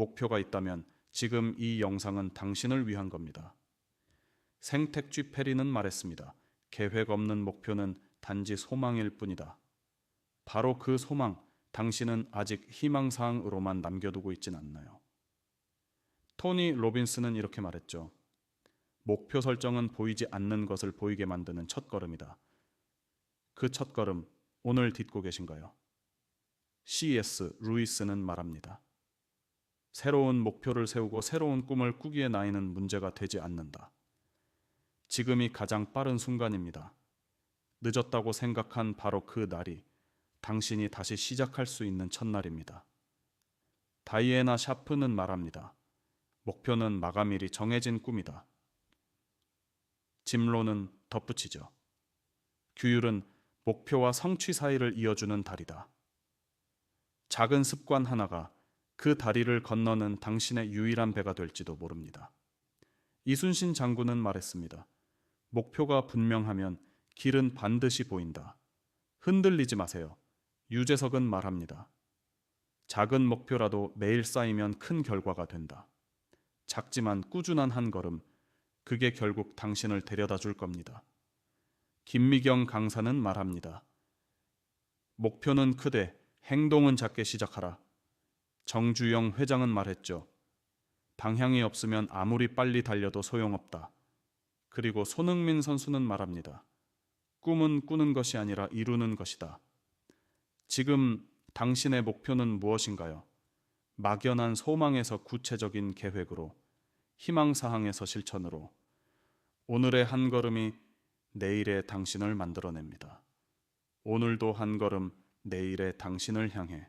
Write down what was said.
목표가 있다면 지금 이 영상은 당신을 위한 겁니다. 생택쥐 페리는 말했습니다. 계획 없는 목표는 단지 소망일 뿐이다. 바로 그 소망, 당신은 아직 희망사항으로만 남겨두고 있진 않나요? 토니 로빈스는 이렇게 말했죠. 목표 설정은 보이지 않는 것을 보이게 만드는 첫걸음이다. 그 첫걸음, 오늘 딛고 계신가요? C.S. 루이스는 말합니다. 새로운 목표를 세우고 새로운 꿈을 꾸기에 나이는 문제가 되지 않는다. 지금이 가장 빠른 순간입니다. 늦었다고 생각한 바로 그 날이 당신이 다시 시작할 수 있는 첫날입니다. 다이애나 샤프는 말합니다. 목표는 마감일이 정해진 꿈이다. 짐로는 덧붙이죠. 규율은 목표와 성취 사이를 이어주는 다리다. 작은 습관 하나가 그 다리를 건너는 당신의 유일한 배가 될지도 모릅니다. 이순신 장군은 말했습니다. 목표가 분명하면 길은 반드시 보인다. 흔들리지 마세요. 유재석은 말합니다. 작은 목표라도 매일 쌓이면 큰 결과가 된다. 작지만 꾸준한 한 걸음, 그게 결국 당신을 데려다 줄 겁니다. 김미경 강사는 말합니다. 목표는 크되 행동은 작게 시작하라. 정주영 회장은 말했죠. 방향이 없으면 아무리 빨리 달려도 소용없다. 그리고 손흥민 선수는 말합니다. 꿈은 꾸는 것이 아니라 이루는 것이다. 지금 당신의 목표는 무엇인가요? 막연한 소망에서 구체적인 계획으로, 희망사항에서 실천으로, 오늘의 한 걸음이 내일의 당신을 만들어냅니다. 오늘도 한 걸음 내일의 당신을 향해